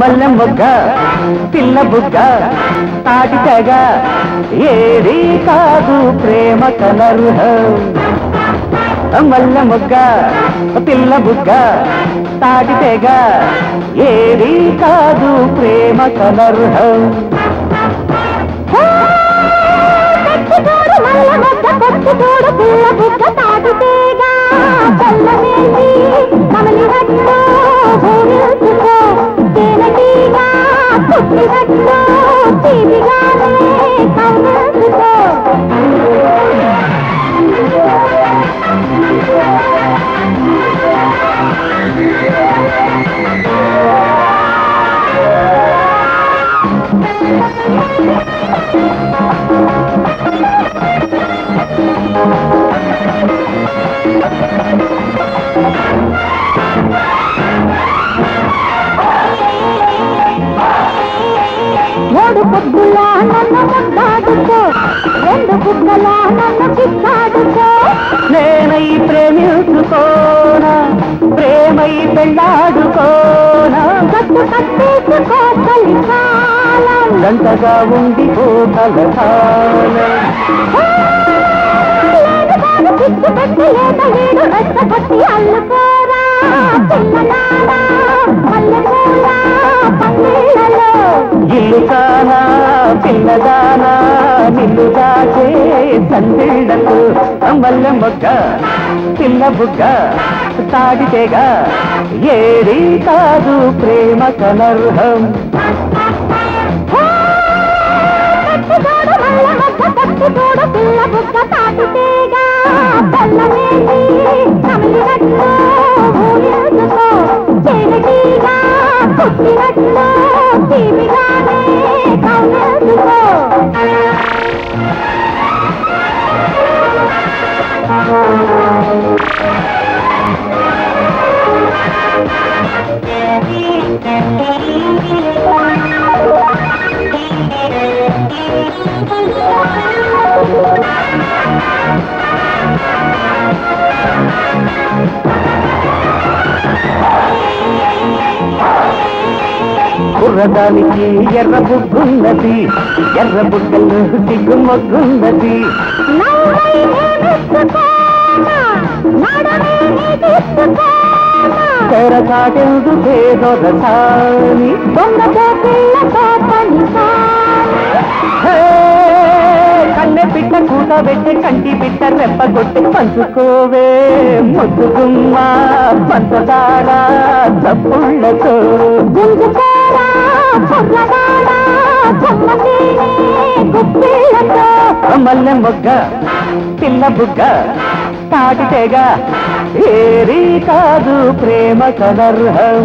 మల్ల మొగ్గ పిల్ల బుగ్గ తాటి తెగ ఏది కాదు ప్రేమ కలర్హం మల్ల మొగ్గ పిల్ల బుగ్గ తాటి తెగ ఏది కాదు ప్రేమ కలర్హం రెండు నన్ను కిక్కాడుకో నేనై ప్రేమించుకోనా ప్రేమై పెళ్ళాడుకోనా. గట్టు కట్టేసుకో కలికాలం గంటగా ఉండి కలకాలం పిచ్చి పెట్టి లేత వీడు రెచ్చగొట్టి అల్లుకోరా. ఇల్లుదానా పిల్లదానా నిన్ను దాచే సందిళ్ళకు మల్ల మొగ్గ పిల్ల బుగ్గ తాడితేగా ఏది కాదు ప్రేమ కనర్హం. కుర్రదానికి ఎర్ర బుగ్గున్నది ఎర్ర బుగ్గలు దిగ్గు మొగ్గున్నది నవ్వై నేనెత్తుకోనా నడమే నీకిస్తుకోనా తెర చాటెందుకే దొరసాని దొంగతో పిల్లతో పనిసాని కన్నె పిట్ట కూత పెట్టి కంటి పిట్ట రెప్ప కొట్టి పంచుకోవే. ముద్దుగుమ్మ పంచదార చప్పుళ్ళతో మల్లె మొగ్గ పిల్ల బుగ్గ తాటితేగా ఏది కాదు ప్రేమ కలర్హం.